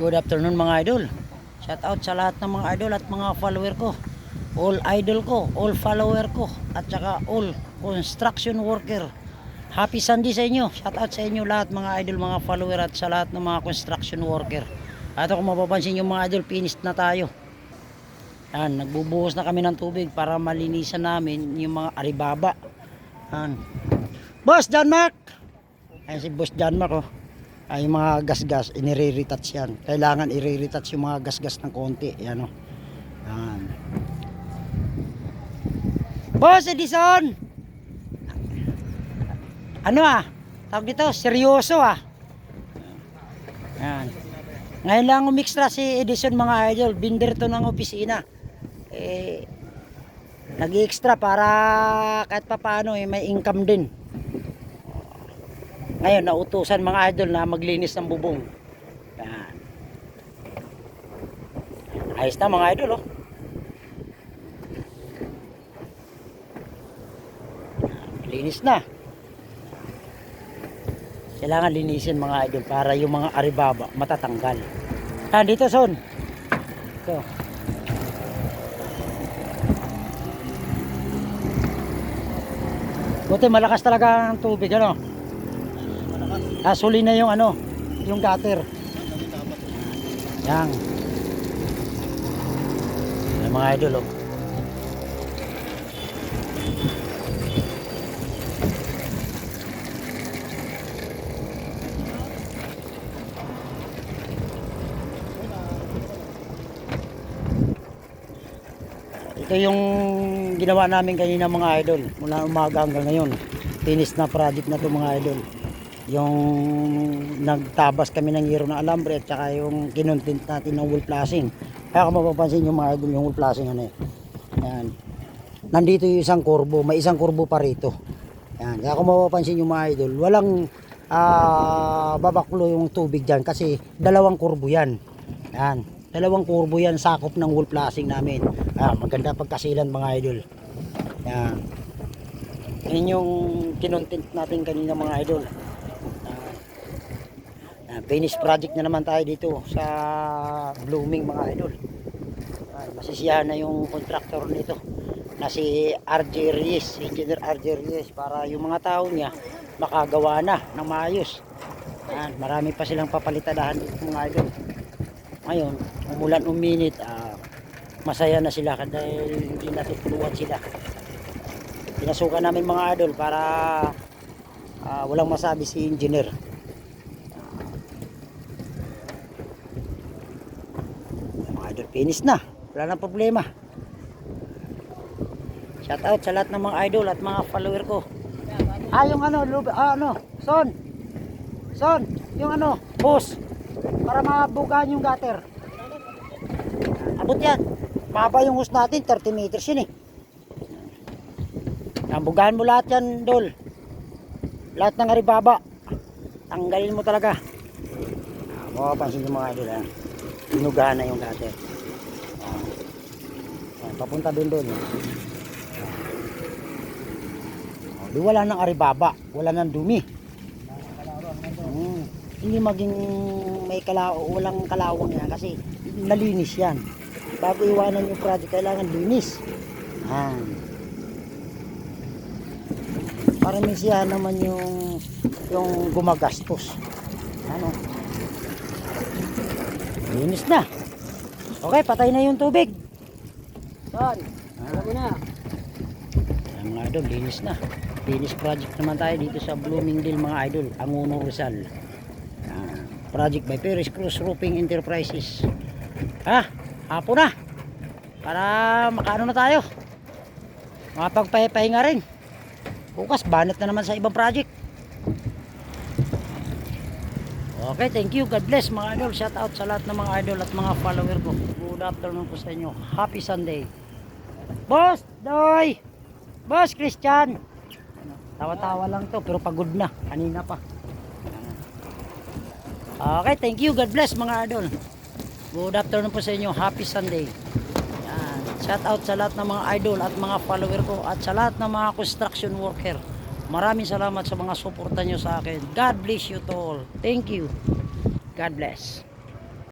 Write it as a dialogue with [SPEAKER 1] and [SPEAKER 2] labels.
[SPEAKER 1] Good afternoon mga idol. Shout out sa lahat ng mga idol at mga follower ko. All idol ko, all follower ko, at saka all construction worker. Happy Sunday sa inyo. Shout out sa inyo lahat mga idol, mga follower at sa lahat ng mga construction worker. At kung mapapansin nyo mga idol, finished na tayo. Yan, nagbubuhos na kami ng tubig para malinisan namin yung mga aribaba. Yan. Boss John Mark! Ayan si Boss John Mark oh. Ay yung mga gas-gas, inire-retouch yan. Kailangan i-retouch yung mga gas-gas ng konti. Yan oh. Yan. Boss Edison! Ano ah? Tawag dito, seryoso ah. Yan. Ngayon lang umixtra si Edison mga idol. Binder to ng opisina. Eh, nag-extra para kahit pa paano eh, may income din. Ngayon, nautusan mga idol na maglinis ng bubong. Yan. Ayos na mga idol, oh. Linis na. Kailangan linisin mga idol para yung mga aribaba matatanggal. Ah, dito son. Ito. Buti malakas talaga ang tubig, ano? Ah, suli na yung ano, yung gutter. Yan. Yan mga idol, oh. Ito yung ginawa namin kanina mga idol. Mula umaga hanggang ngayon. Finish na project na to mga idol. Yung nagtabas kami ng hero ng alambre at saka yung kinontent natin ng wool flashing. Kaya kung mapapansin yung mga idol yung wool flashing ano eh. Yan. Nandito yung isang kurbo. May isang kurbo pa rito. Yan. Kaya kung mapapansin yung mga idol, walang ah, babaklo yung tubig dyan kasi dalawang kurbo yan. Yan. Dalawang kurbo yan sakop ng wool flashing namin. Ah, maganda pagkasilan mga idol. Yan. Yan yung kinontent natin kanina mga idol. Ah, finish project na naman tayo dito sa blooming mga idol. Ah, masisiyahan na yung contractor nito na si RJ Reyes, Engineer RJ Reyes para yung mga tao niya makagawa na ng maayos. Yan, marami pa silang papalitadahan dito mga idol. Ngayon, umulan uminit, ah, masaya na sila dahil hindi natutuluan sila. Pinasukan namin mga idol para ah, walang masabi si engineer. Mga idol, finish na. Wala na problema. Shout out sa lahat ng mga idol at mga follower ko. Ah, yung ano, lub- ah, ano, son. Son, yung ano, boss. Para mabugaan yung gutter. Abot yan. Mahaba yung hose natin, 30 meters yun eh. Nambugahan mo lahat yan, Dol. Lahat ng aribaba. Tanggalin mo talaga. Ah, Mapapansin yung mga idol, ha. Pinugahan na yung gutter. Ah. Ah, papunta doon doon. Oh, di wala nang aribaba, wala nang dumi. Hmm. Hindi maging may kalaw, walang kalawang yan kasi nalinis yan. Bago iwanan yung project, kailangan linis. Yan. Para may siya naman yung yung gumagastos. Ano? Linis na. Okay, patay na yung tubig. Son, alam mo na. Mga idol, linis na. Finish project naman tayo dito sa Bloomingdale mga idol, Anguno Rizal. Ah, project by Paris Cruz Roofing Enterprises. Ha? Hapon na. Para makaano na tayo. Makapagpahinga rin. Bukas, banat na naman sa ibang project. Okay, thank you. God bless mga idol. Shout out sa lahat ng mga idol at mga follower ko. Good afternoon po sa inyo. Happy Sunday. Boss, Doy! Boss, Christian! Tawa-tawa lang to, pero pagod na. Kanina pa. Okay, thank you. God bless mga idol. Good afternoon po sa inyo. Happy Sunday. Yan. Shout out sa lahat ng mga idol at mga follower ko at sa lahat ng mga construction worker. Maraming salamat sa mga suporta nyo sa akin. God bless you to all. Thank you. God bless.